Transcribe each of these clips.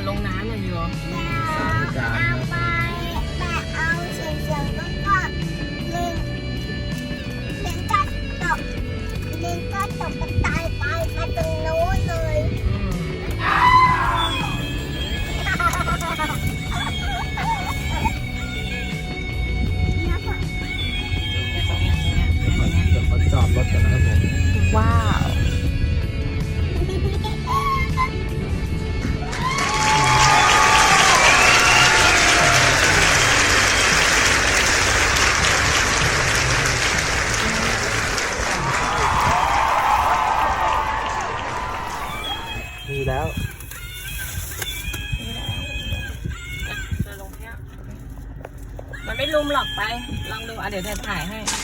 ดลงน้ำอยู่สามจานครับไปแต่เอาเสียงเสียงก็ก็เล่นเล่นก็ตกเล่นก็ตกก็ตายไปมาตรงนู้น ไม่ลุมหรอกไป ลองดูอะเดี๋ยวเธอถ่ายให้เดี๋ยครั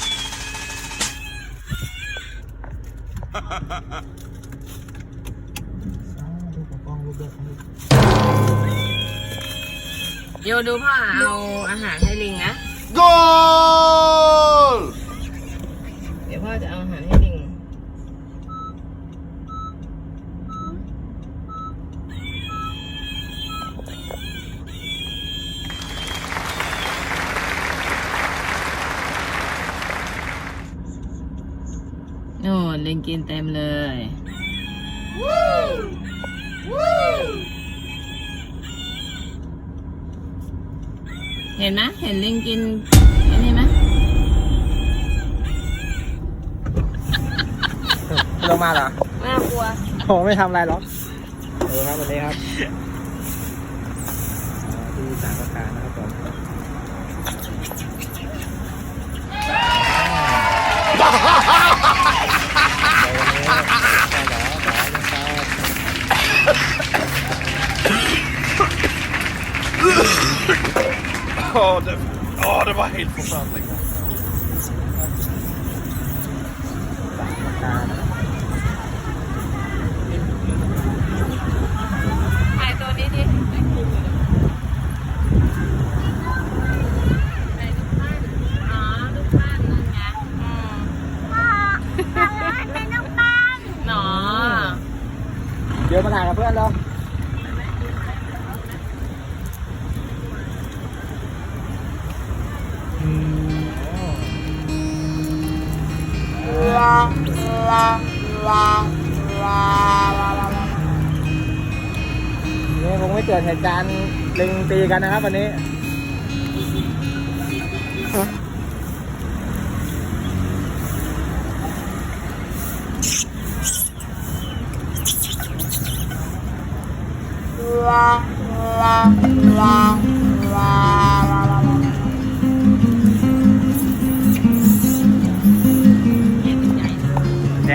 บโยดูพ่อเอาอาหารให้ลิงนะ go เดี๋ยวพ่อจะเอาอาหารให้ลิง โน่นลิงกินเต็มเลยเห็นไหมเห็นลิงกินอันนี้ไหมลงมาเหรอน่ากลัวโอ้ไม่ทำอะไรหรอกเออครับวันนี้ครับที่สารประการนะครับผม Ja, det, ja, det var helt förfärligt. นี่คงไม่เกิดเหตุการณ์ลิงตีกันนะครับวันนี้แย่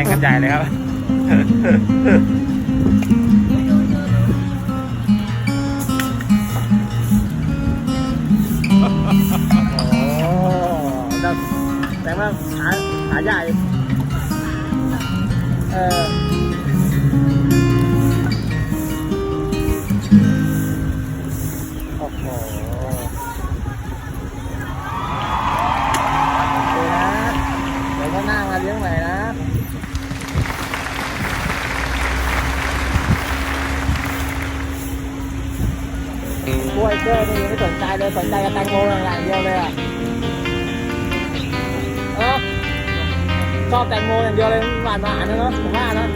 งกันใหญ่เลยครับโอ้แต่ว่าขาขาใหญ่ เออโอ้ กล้วยเกอร์นี่ไม่สนใจเลยสนใจกับแตงโมอย่างเดียวเลยอะเออชอบแตงโมอย่างเดียวเลยหวานหวานนะเนาะผมว่านะ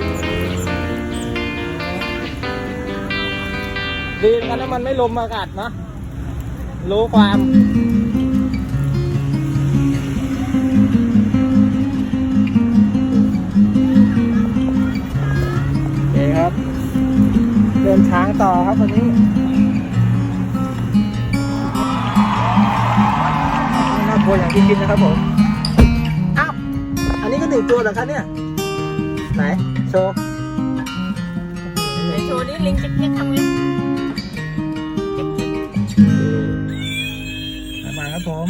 ดีเหมือนกันนะมันไม่ลมอากาศนะรู้ความโอเคครับเดินช้างต่อครับวันนี้ น่ากลัวอย่างที่คิดนะครับผม อ้าว อันนี้ก็หนึ่งตัวเหรอครับเนี่ย ไหน โชว์ไหนโชว์นี่ลิงเจ๊กๆทำไงเจ๊กๆมาครับผม